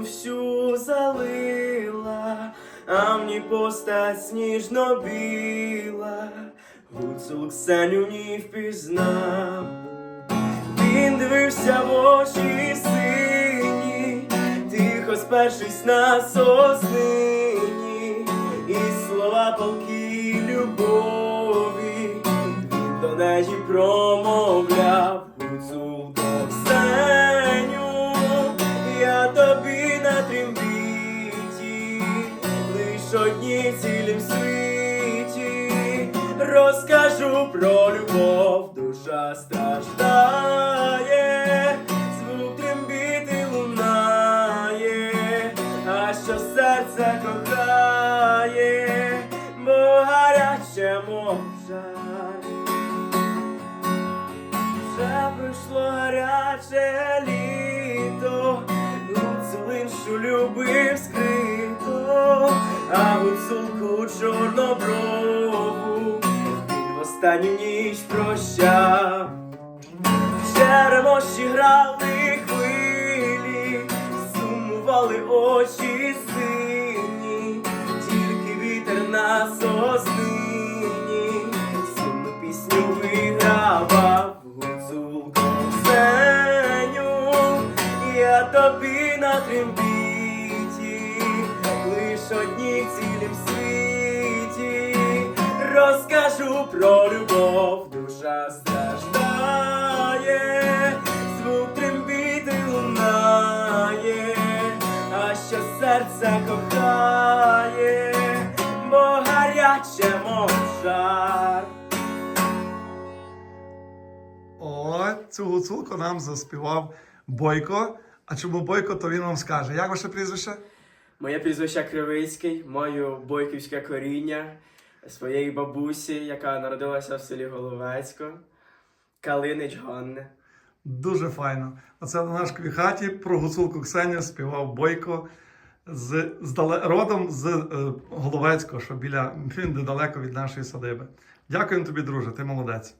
всю залила, а мені постать сніжно біла, гуцулк Саню не впізнав, він дивився в очі сині, тихо спершись на соснині, і слова полки любові, він до неї промовляв. Одній цілім світі, розкажу про любов, душа страждає, звук трембіти лунає, а що серце кохає, бо гаряче мов жаль. Вже пройшло гаряче літо, гуцулиншу любив скрито, останню ніч прощав. Черемоші грали хвилі, сумували очі сині, тільки вітер на соснині, сумну пісню вигравав. Гуцулко Ксеню, я тобі на трембіті, лиш одній цілім світі, розкажу про любов, душа страждає, звук трембіти лунає, а що серце кохає, бо гаряче мов жар. О, цю гуцулку нам заспівав Бойко. А чому Бойко, то він вам скаже. Як ваше прізвище? Моє прізвище Кривицький, маю бойківське коріння своєї бабусі, яка народилася в селі Головецько, Калинич Гонне. Дуже файно. Оце на нашій хаті про гуцулку Ксеню співав Бойко з, з родом з е, Головецького, що біля він недалеко від нашої садиби. Дякуємо тобі, друже, ти молодець.